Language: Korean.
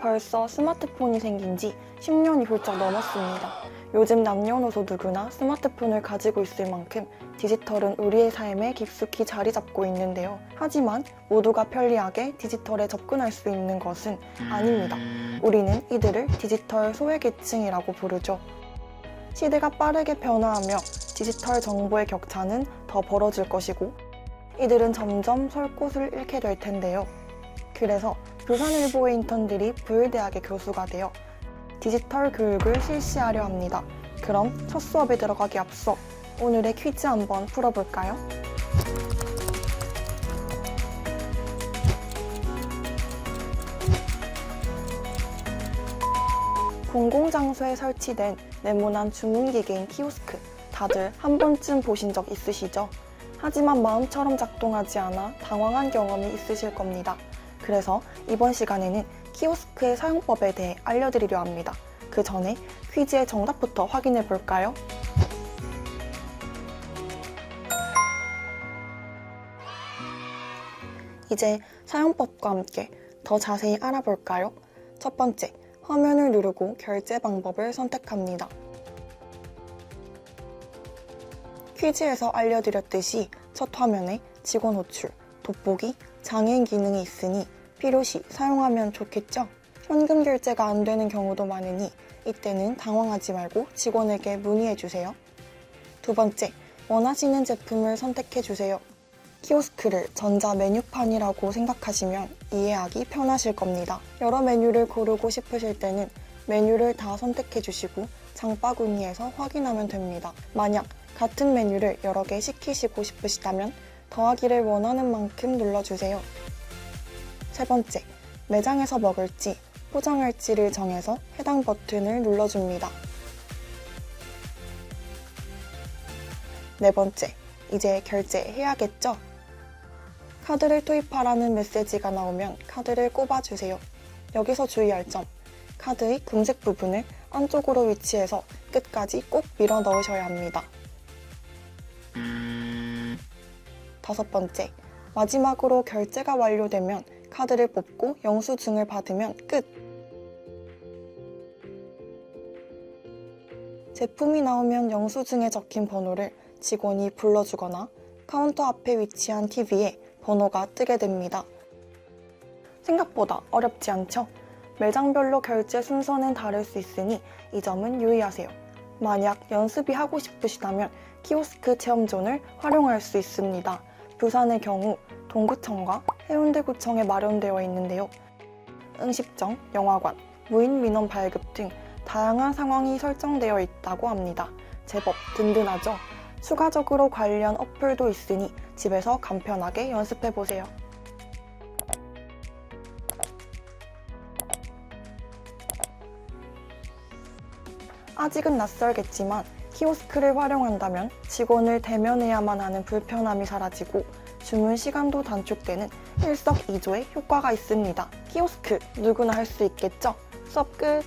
벌써 스마트폰이 생긴 지 10년이 훌쩍 넘었습니다. 요즘 남녀노소 누구나 스마트폰을 가지고 있을 만큼 디지털은 우리의 삶에 깊숙이 자리 잡고 있는데요. 하지만 모두가 편리하게 디지털에 접근할 수 있는 것은 아닙니다. 우리는 이들을 디지털 소외계층이라고 부르죠. 시대가 빠르게 변화하며 디지털 정보의 격차는 더 벌어질 것이고 이들은 점점 설 곳을 잃게 될 텐데요. 그래서 부산일보의 인턴들이 부일대학의 교수가 되어 디지털 교육을 실시하려 합니다. 그럼 첫 수업에 들어가기 앞서 오늘의 퀴즈 한번 풀어볼까요? 공공장소에 설치된 네모난 주문기계인 키오스크 다들 한 번쯤 보신 적 있으시죠? 하지만 마음처럼 작동하지 않아 당황한 경험이 있으실 겁니다. 그래서 이번 시간에는 키오스크의 사용법에 대해 알려드리려 합니다. 그 전에 퀴즈의 정답부터 확인해 볼까요? 이제 사용법과 함께 더 자세히 알아볼까요? 첫 번째, 화면을 누르고 결제 방법을 선택합니다. 퀴즈에서 알려드렸듯이 첫 화면에 직원 호출, 돋보기, 장애인 기능이 있으니 필요시 사용하면 좋겠죠? 현금 결제가 안 되는 경우도 많으니 이때는 당황하지 말고 직원에게 문의해 주세요. 두 번째, 원하시는 제품을 선택해 주세요. 키오스크를 전자 메뉴판이라고 생각하시면 이해하기 편하실 겁니다. 여러 메뉴를 고르고 싶으실 때는 메뉴를 다 선택해 주시고 장바구니에서 확인하면 됩니다. 만약 같은 메뉴를 여러 개 시키시고 싶으시다면 더하기를 원하는 만큼 눌러주세요. 세 번째, 매장에서 먹을지 포장할지를 정해서 해당 버튼을 눌러줍니다. 네 번째, 이제 결제해야겠죠? 카드를 투입하라는 메시지가 나오면 카드를 꼽아주세요. 여기서 주의할 점, 카드의 금색 부분을 안쪽으로 위치해서 끝까지 꼭 밀어 넣으셔야 합니다. 다섯 번째, 마지막으로 결제가 완료되면 카드를 뽑고 영수증을 받으면 끝! 제품이 나오면 영수증에 적힌 번호를 직원이 불러주거나 카운터 앞에 위치한 TV에 번호가 뜨게 됩니다. 생각보다 어렵지 않죠? 매장별로 결제 순서는 다를 수 있으니 이 점은 유의하세요. 만약 연습이 하고 싶으시다면 키오스크 체험존을 활용할 수 있습니다. 부산의 경우 동구청과 해운대구청에 마련되어 있는데요. 응식정, 영화관, 무인 민원 발급 등 다양한 상황이 설정되어 있다고 합니다. 제법 든든하죠? 추가적으로 관련 어플도 있으니 집에서 간편하게 연습해 보세요. 아직은 낯설겠지만 키오스크를 활용한다면 직원을 대면해야만 하는 불편함이 사라지고 주문 시간도 단축되는 일석이조의 효과가 있습니다. 키오스크 누구나 할 수 있겠죠? 수업 끝!